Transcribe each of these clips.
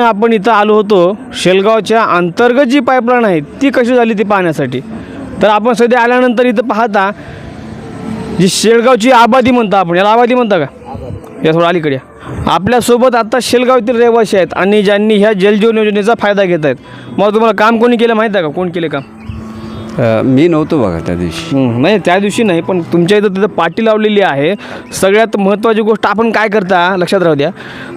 आपण इथं आलो होतो. शेलगावच्या अंतर्गत जी पाईपलाईन आहे ती कशी झाली ती पाहण्यासाठी? तर आपण सध्या आल्यानंतर इथं पाहता जी शेलगावची आबादी म्हणता आपण याला आबादी म्हणता का? या थोडं अलीकडे. आपल्यासोबत आता शेलगावतील रहिवासी आहेत आणि ज्यांनी ह्या जलजीवन योजनेचा फायदा घेत आहेत. मग तुम्हाला काम कोणी केलं माहीत आहे का? कोण केले काम? अ, मी नव्हतो बघा त्या दिवशी. हं, नाही त्या दिवशी नाही पण तुमच्या इथं तिथं पाटी लावलेली आहे. सगळ्यात महत्त्वाची गोष्ट आपण काय करता लक्षात राहू द्या.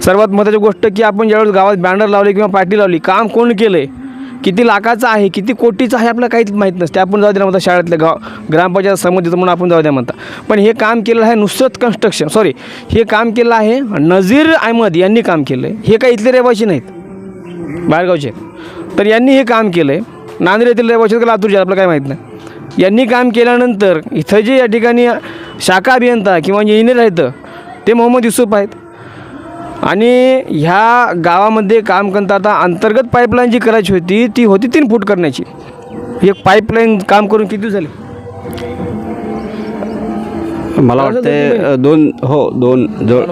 सर्वात महत्त्वाची गोष्ट की आपण ज्यावेळेस गावात बॅनर लावले किंवा पाटी लावली काम कोण केलं? आहे किती लाखाचं आहे किती कोटीचं आहे आपल्याला काहीच माहीत नसते. आपण जाऊ द्या म्हणता शाळेतल्या गाव ग्रामपंचायत समितीचं म्हणून आपण जाऊ द्या म्हणता पण हे काम केलं आहे नुसरत कन्स्ट्रक्शन सॉरी हे काम केलं आहे नझीर अहमद यांनी काम केलं आहे हे काही इथले रहिवासी नाहीत बाहेरगावचे. तर यांनी हे काम केलं आहे नांदेड येथील आहेत का लातूरचे आपल्याला काय माहीत नाही. यांनी काम केल्यानंतर इथं जे या ठिकाणी शाखा अभियंता किंवा इंजिनियर आहेत ते मोहम्मद युसुफ आहेत. आणि ह्या गावामध्ये काम करता आता अंतर्गत पाईपलाईन जी करायची होती ती होती तीन फूट करण्याची. एक पाईपलाईन काम करून किती दिवस झाले? मला वाटते दोन हो दोन जवळ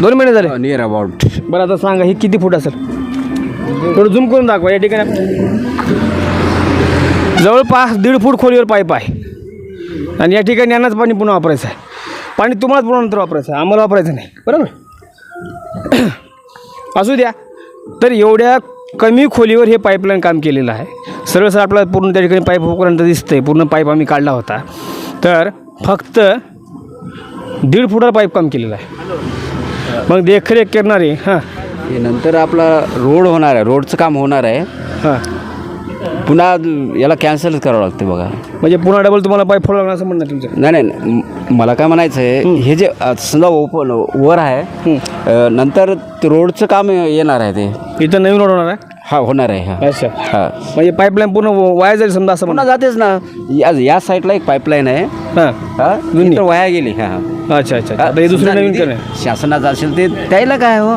दोन महिने झाले नियर अबाउट बरं आता सांगा हे किती फूट असेल? थोडं झूम करून दाखवा या ठिकाणी. जवळपास दीड फूट खोलीवर पाईप आहे. आणि या ठिकाणी यांनाच पाणी पुन्हा वापरायचं आहे. पाणी तुम्हाला पुन्हा नंतर वापरायचं आहे. आम्हाला वापरायचं नाही. बरोबर? असू द्या. तर एवढ्या कमी खोलीवर हे पाईपलाईन काम केलेलं आहे. सरळ सरळ आपल्याला पूर्ण त्या ठिकाणी पाईप होईपर्यंत दिसतंय. पूर्ण पाईप आम्ही काढला होता. तर फक्त दीड फुटावर पाईप काम केलेलं आहे. मग देखरेख करणारे हां. हे नंतर आपला रोड होणार आहे. रोडचं काम होणार आहे. हां. पुन्हा याला कॅन्सलच करावं लागते बघा. म्हणजे पुन्हा डबल तुम्हाला पाईप फोडावं लागणार असं म्हणणं आहे तुमचं? नाही नाही म- मला काय म्हणायचं आहे हे जे अ, समजा ओपन वर आहे अ, नंतर ते रोडचं काम येणार आहे ते. इथं नवीन रोड होणार आहे? हा होणार आहे हा. अच्छा. हा. म्हणजे पाईपलाईन पूर्ण वाया जाईल समजा असं पुन्हा जातेच ना. या या साईडला एक पाईपलाईन आहे. हां. हा वाया गेली हा. अच्छा अच्छा. आता हे दुसरं नवीन करणार. शासनाचं असेल ते त्याला काय हो?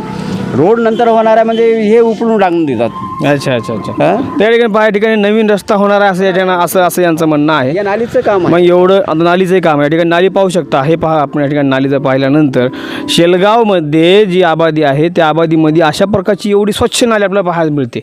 रोड नंतर होणार आहे म्हणजे हे उपळून टाकून देतात. अच्छा अच्छा अच्छा. हा? त्या ठिकाणी बाहेर ठिकाणी नवीन रस्ता होणार आहे असं याच्या असं असं यांचं म्हणणं आहे. या नालीचं काम आहे. मग एवढं आता नालीचं काम आहे. या ठिकाणी नाली पाहू शकता. हे पहा आपण या ठिकाणी नालीचं पाहिल्यानंतर शेलगावमध्ये जी आबादी आहे त्या आबादीमध्ये अशा प्रकारची एवढी स्वच्छ नाली आपल्याला पाहायला मिळते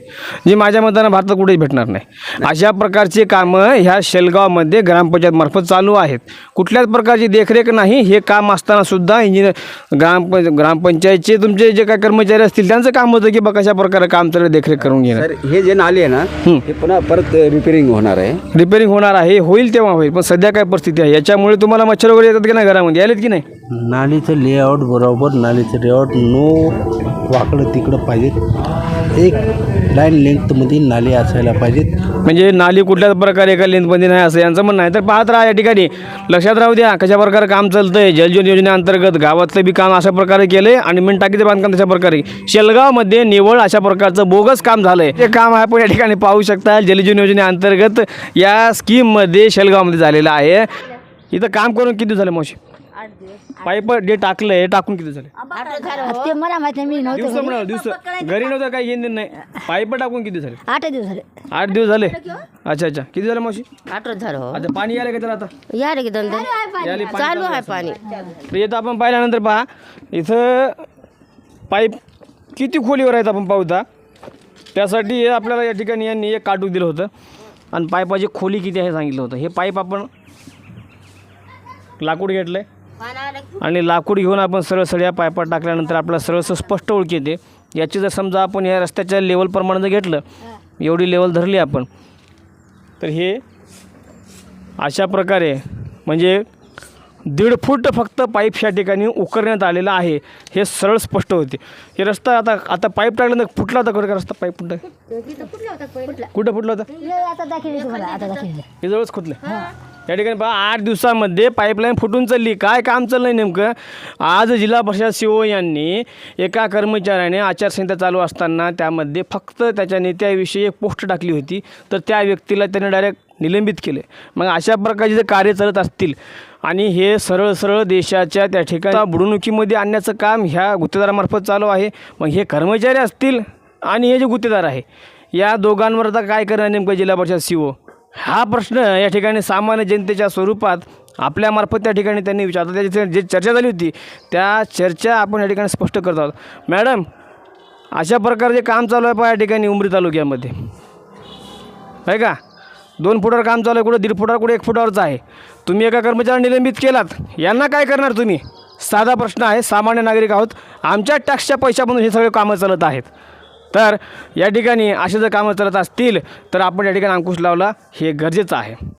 जी माझ्या मतानं भारतात कुठेच भेटणार नाही. अशा प्रकारचे कामं ह्या शेलगावमध्ये ग्रामपंचायत मार्फत चालू आहेत. कुठल्याच प्रकारची देखरेख नाही. हे काम असताना सुद्धा इंजिनियर ग्रामपंच ग्रामपंचायतचे तुमचे जे काय कर्मचारी असतील त्यांचं काम होतं की बा कशा प्रकारे काम तर देखरेख करून घेणं. सर हे जे नाली आहे ना हे पुन्हा परत रिपेरिंग होणार आहे. रिपेरिंग होणार आहे होईल तेव्हा होईल पण सध्या काय परिस्थिती आहे? याच्यामुळे तुम्हाला मच्छर वगैरे येतात की नाही घरामध्ये? आलेत की नाही? नालीचं लेआउट बरोबर नालीचं लेआउट नो वाकडं तिकडं पाहिजेत. एक लाईन लेंथमध्ये नाली असायला पाहिजेत. म्हणजे नाली कुठल्याच प्रकारे एका लेंथमध्ये नाही असं यांचं म्हणणं आहे. तर पाहत राहा या ठिकाणी. लक्षात राहू द्या कशा प्रकारे काम चालतंय. जलजीवन योजनेअंतर्गत गावातलं बी काम अशा प्रकारे केलंय आणि मिन टाकीचं बांधकाम तशा प्रकारे. शेलगावमध्ये निवळ अशा प्रकारचं बोगस काम झालंय. ते काम आपण या ठिकाणी पाहू शकता. जलजीवन योजनेअंतर्गत या स्कीममध्ये शेलगावमध्ये झालेलं आहे. इथं काम करून किती झालं मावशी? पाईप जे टाकलंय टाकून किती झाले? ते मला माहिती मी नव्हतं दिवस म्हणा दिवस घरी नव्हतं काही घेणं नाही. पाईप टाकून किती झाले? आठ दिवस झाले. आठ दिवस झाले? अच्छा अच्छा. किती झालं मावशी? आठच झालं हो. आता पाणी यायला का त्याला आता? या रे की दोन याले पाणी. चालू आहे पाणी. तर येतं आपण पाहिल्यानंतर पहा. इथं पाईप किती खोलीवर आहेत आपण पाहूता त्यासाठी हे आपल्याला या ठिकाणी यांनी एक काटूक दिलं होतं. आणि पाईपाची खोली किती आहे सांगितलं होतं. हे पाईप आपण लाकूड घेतलं आहे आणि लाकूड घेऊन आपण सरळ या पायपात टाकल्यानंतर आपल्याला सरळ सरळ स्पष्ट ओळख येते. याची जर समजा आपण या रस्त्याच्या लेवलप्रमाणे जर घेतलं एवढी लेवल धरली आपण तर हे अशा प्रकारे म्हणजे दीड फूट फक्त पाईप या ठिकाणी उकरण्यात आलेला आहे. हे सरळ स्पष्ट होते. हे रस्ता आता आता पाईप टाकल्यानंतर फुटला होता का रस्ता? पाईप फुटला. कुठं फुटला होता? आता दाखवले तुम्हाला आता दाखवले. हे जवळच खुटले या ठिकाणी पहा आठ दिवसामध्ये पाईपलाईन फुटून चालली. काय काम चाललंय नेमकं? आज जिल्हा परिषद सीओ यांनी एका कर्मचाऱ्याने आचारसंहिता चालू असताना त्यामध्ये फक्त त्याच्या नेत्याविषयी एक पोस्ट टाकली होती. तर त्या व्यक्तीला त्याने डायरेक्ट निलंबित केले. मग अशा प्रकारचे जे कार्य चालत असतील आणि हे सरळ सरळ देशाच्या त्या ठिकाणी बुडवणुकीमध्ये आणण्याचं काम ह्या गुत्तेदारामार्फत चालू आहे. मग हे कर्मचारी असतील आणि हे जे गुत्तेदार आहे या दोघांवर आता काय करणार नेमकं जिल्हा परिषद ओ हा प्रश्न या ठिकाणी सामान्य जनतेच्या स्वरूपात आपल्यामार्फत त्या ठिकाणी त्यांनी विचारतो त्याची जे चर्चा झाली होती त्या चर्चा आपण या ठिकाणी स्पष्ट करत आहोत. मॅडम अशा प्रकारचे काम चालू आहे पहा या ठिकाणी उमरी तालुक्यामध्ये. आहे का? दोन फुटावर काम चालू आहे कुठं दीड फुटावर कुठं एक फुटावरचं आहे. तुम्ही एका कर्मचारी निलंबित केलात यांना काय करणार तुम्ही? साधा प्रश्न आहे सामान्य नागरिक आहोत. आमच्या टॅक्सच्या पैशामधून हे सगळे कामं चालत आहेत. तर या ठिकाणी असे जर कामं चालत असतील तर आपण या ठिकाणी अंकुश लावला हे गरजेचं आहे.